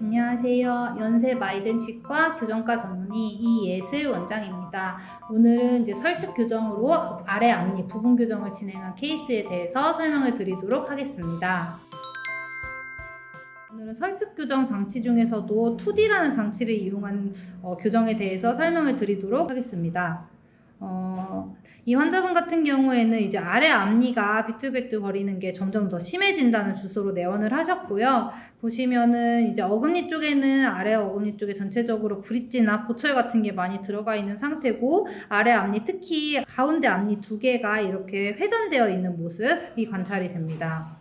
안녕하세요. 연세 마이든 치과 교정과 전문의 이예슬 원장입니다. 오늘은 이제 설측 교정으로 아래 앞니 부분 교정을 진행한 케이스에 대해서 설명을 드리도록 하겠습니다. 오늘은 설측 교정 장치 중에서도 2D라는 장치를 이용한 어, 교정에 대해서 설명을 드리도록 하겠습니다. 어, 이 환자분 같은 경우에는 이제 아래 앞니가 비뚤비뚤 거리는 게 점점 더 심해진다는 주소로 내원을 하셨고요. 보시면은 이제 어금니 쪽에는 아래 어금니 쪽에 전체적으로 브릿지나 보철 같은 게 많이 들어가 있는 상태고 아래 앞니 특히 가운데 앞니 두 개가 이렇게 회전되어 있는 모습이 관찰이 됩니다.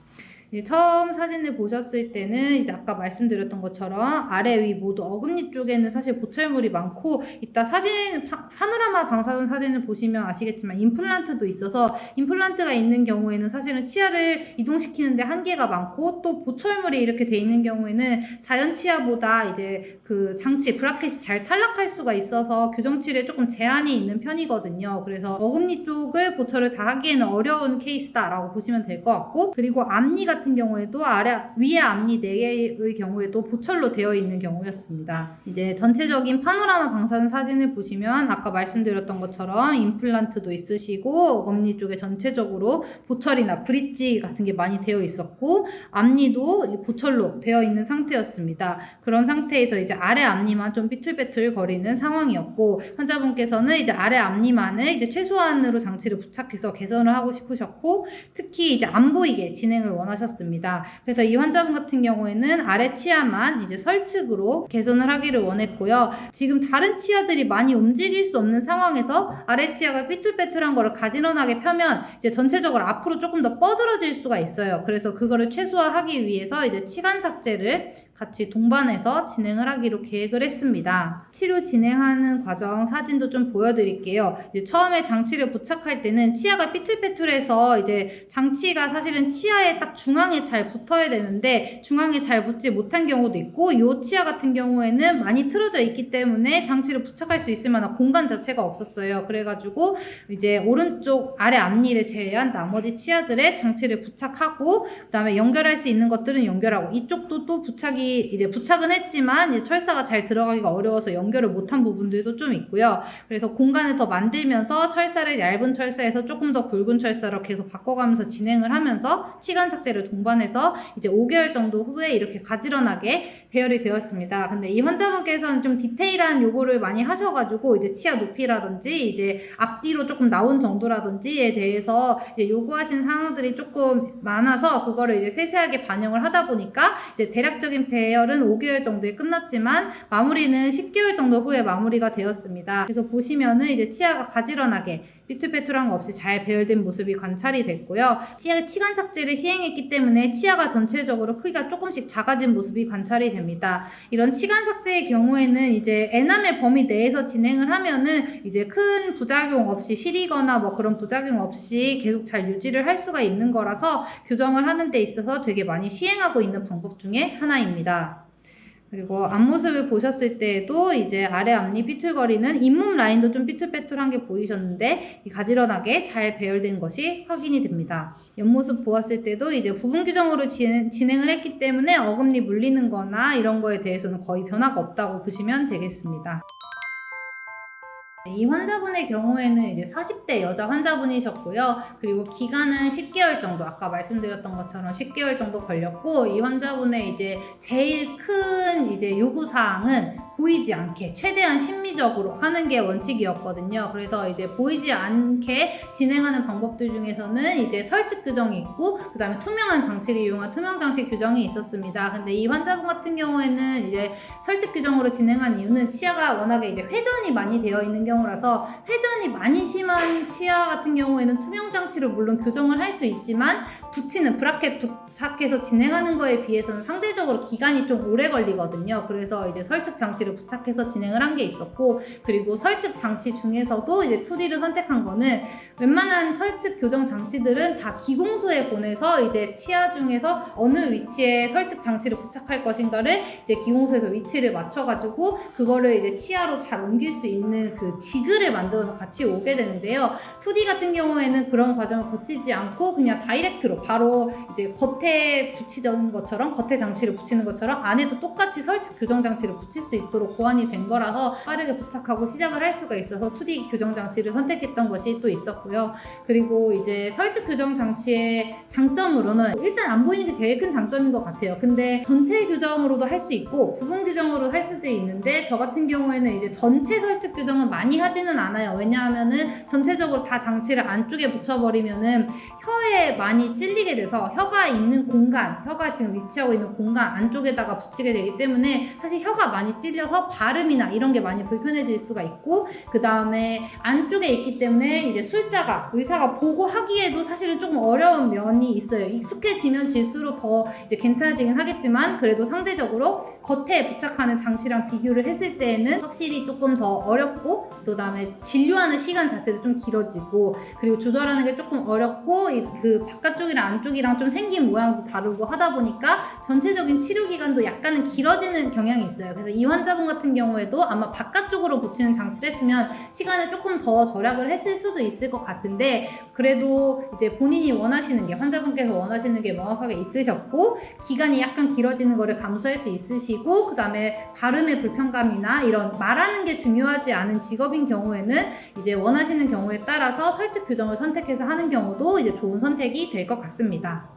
예, 처음 사진을 보셨을 때는 이제 아까 말씀드렸던 것처럼 아래 위 모두 어금니 쪽에는 사실 보철물이 많고 이따 사진 파, 파노라마 방사선 사진을 보시면 아시겠지만 임플란트도 있어서 임플란트가 있는 경우에는 사실은 치아를 이동시키는데 한계가 많고 또 보철물이 이렇게 돼 있는 경우에는 자연 치아보다 이제 그 장치 브라켓이 잘 탈락할 수가 있어서 교정 치료에 조금 제한이 있는 편이거든요. 그래서 어금니 쪽을 보철을 다 하기에는 어려운 케이스다라고 보시면 될 것 같고 그리고 앞니 같은 경우에도 아래 위에 앞니 네 개의 경우에도 보철로 되어 있는 경우였습니다. 이제 전체적인 파노라마 방사선 사진을 보시면 아까 말씀드렸던 것처럼 임플란트도 있으시고 어금니 쪽에 전체적으로 보철이나 브릿지 같은 게 많이 되어 있었고 앞니도 보철로 되어 있는 상태였습니다. 그런 상태에서 이제 아래 앞니만 좀 삐뚤빼뚤 거리는 상황이었고 환자분께서는 이제 아래 앞니만을 이제 최소한으로 장치를 부착해서 개선을 하고 싶으셨고 특히 이제 안 보이게 진행을 원하셨 습니다. 그래서 이 환자분 같은 경우에는 아래 치아만 이제 설측으로 개선을 하기를 원했고요. 지금 다른 치아들이 많이 움직일 수 없는 상황에서 아래 치아가 삐뚤빼뚤한 거를 가지런하게 펴면 이제 전체적으로 앞으로 조금 더 뻗어질 수가 있어요. 그래서 그거를 최소화하기 위해서 이제 치간 삭제를 같이 동반해서 진행을 하기로 계획을 했습니다. 치료 진행하는 과정 사진도 좀 보여드릴게요. 이제 처음에 장치를 부착할 때는 치아가 삐뚤빼뚤해서 이제 장치가 사실은 치아에 딱 중앙에 잘 붙어야 되는데 중앙에 잘 붙지 못한 경우도 있고 이 치아 같은 경우에는 많이 틀어져 있기 때문에 장치를 부착할 수 있을 만한 공간 자체가 없었어요. 그래가지고 이제 오른쪽 아래 앞니를 제외한 나머지 치아들의 장치를 부착하고 그다음에 연결할 수 있는 것들은 연결하고 이쪽도 또 부착이 이제 부착은 했지만 이제 철사가 잘 들어가기가 어려워서 연결을 못한 부분들도 좀 있고요. 그래서 공간을 더 만들면서 철사를 얇은 철사에서 조금 더 굵은 철사로 계속 바꿔가면서 진행을 하면서 치간 삭제를 동반해서 이제 5개월 정도 후에 이렇게 가지런하게 배열이 되었습니다. 근데 이 환자분께서는 좀 디테일한 요구를 많이 하셔가지고 이제 치아 높이라든지 이제 앞뒤로 조금 나온 정도라든지에 대해서 이제 요구하신 사항들이 조금 많아서 그거를 이제 세세하게 반영을 하다 보니까 이제 대략적인 배열은 5개월 정도에 끝났지만 마무리는 10개월 정도 후에 마무리가 되었습니다. 그래서 보시면은 이제 치아가 가지런하게 삐뚤빼뚤한 거 없이 잘 배열된 모습이 관찰이 됐고요. 치아 치간 삭제를 시행했기 때문에 치아가 전체적으로 크기가 조금씩 작아진 모습이 관찰이 됩니다. 이런 치간 삭제의 경우에는 이제 에나멜 범위 내에서 진행을 하면은 이제 큰 부작용 없이 시리거나 뭐 그런 부작용 없이 계속 잘 유지를 할 수가 있는 거라서 교정을 하는 데 있어서 되게 많이 시행하고 있는 방법 중에 하나입니다. 그리고 앞모습을 보셨을 때에도 이제 아래 앞니 삐뚤거리는 잇몸 라인도 좀 삐뚤빼뚤한 게 보이셨는데 이 가지런하게 잘 배열된 것이 확인이 됩니다. 옆모습 보았을 때도 이제 부분 규정으로 진, 진행을 했기 때문에 어금니 물리는 거나 이런 거에 대해서는 거의 변화가 없다고 보시면 되겠습니다. 이 환자분의 경우에는 이제 40대 여자 환자분이셨고요. 그리고 기간은 10개월 정도, 아까 말씀드렸던 것처럼 10개월 정도 걸렸고, 이 환자분의 이제 제일 큰 이제 요구사항은 보이지 않게 최대한 심미적으로 하는 게 원칙이었거든요. 그래서 이제 보이지 않게 진행하는 방법들 중에서는 이제 설치 규정이 있고, 그 다음에 투명한 장치를 이용한 투명 장치 규정이 있었습니다. 근데 이 환자분 같은 경우에는 이제 설치 규정으로 진행한 이유는 치아가 워낙에 이제 회전이 많이 되어 있는 경우라서 회전이 많이 심한 치아 같은 경우에는 투명 장치로 물론 교정을 할 수 있지만 붙이는 브라켓 부착해서 진행하는 거에 비해서는 상대적으로 기간이 좀 오래 걸리거든요. 그래서 이제 설측 장치를 장치를 부착해서 진행을 한 게 있었고 그리고 설측 장치 중에서도 이제 2D를 선택한 거는 웬만한 설측 교정 장치들은 다 기공소에 보내서 이제 치아 중에서 어느 위치에 설측 장치를 부착할 것인가를 이제 기공소에서 위치를 맞춰가지고 그거를 이제 치아로 잘 옮길 수 있는 그 지그를 만들어서 같이 오게 되는데요. 2D 같은 경우에는 그런 과정을 거치지 않고 그냥 다이렉트로 바로 이제 겉에 붙이던 것처럼 겉에 장치를 붙이는 것처럼 안에도 똑같이 설측 교정 장치를 붙일 수 있도록 고안이 된 거라서 빠르게 부착하고 시작을 할 수가 있어서 2D 교정 장치를 선택했던 것이 또 있었고요. 그리고 이제 설측 교정 장치의 장점으로는 일단 안 보이는 게 제일 큰 장점인 것 같아요. 근데 전체 교정으로도 할 수 있고 부분 교정으로 할 수도 있는데 저 같은 경우에는 이제 전체 설측 교정을 많이 하지는 않아요. 왜냐하면은 전체적으로 다 장치를 안쪽에 붙여버리면은 혀에 많이 찔리게 돼서 혀가 있는 공간, 혀가 지금 위치하고 있는 공간 안쪽에다가 붙이게 되기 때문에 사실 혀가 많이 찔려 서 발음이나 이런 게 많이 불편해질 수가 있고 그 다음에 안쪽에 있기 때문에 이제 술자가 의사가 보고 하기에도 사실은 조금 어려운 면이 있어요. 익숙해지면 질수록 더 이제 괜찮아지긴 하겠지만 그래도 상대적으로 겉에 부착하는 장치랑 비교를 했을 때에는 확실히 조금 더 어렵고 그 다음에 진료하는 시간 자체도 좀 길어지고 그리고 조절하는 게 조금 어렵고 이- 그 바깥쪽이랑 안쪽이랑 좀 생긴 모양도 다르고 하다 보니까 전체적인 치료 기간도 약간은 길어지는 경향이 있어요. 그래서 이 환자 분 같은 경우에도 아마 바깥쪽으로 붙이는 장치를 했으면 시간을 조금 더 절약을 했을 수도 있을 것 같은데 그래도 이제 본인이 원하시는 게 환자분께서 원하시는 게 명확하게 있으셨고 기간이 약간 길어지는 거를 감수할 수 있으시고 그 다음에 발음의 불편감이나 이런 말하는 게 중요하지 않은 직업인 경우에는 이제 원하시는 경우에 따라서 설치 교정을 선택해서 하는 경우도 이제 좋은 선택이 될 것 같습니다.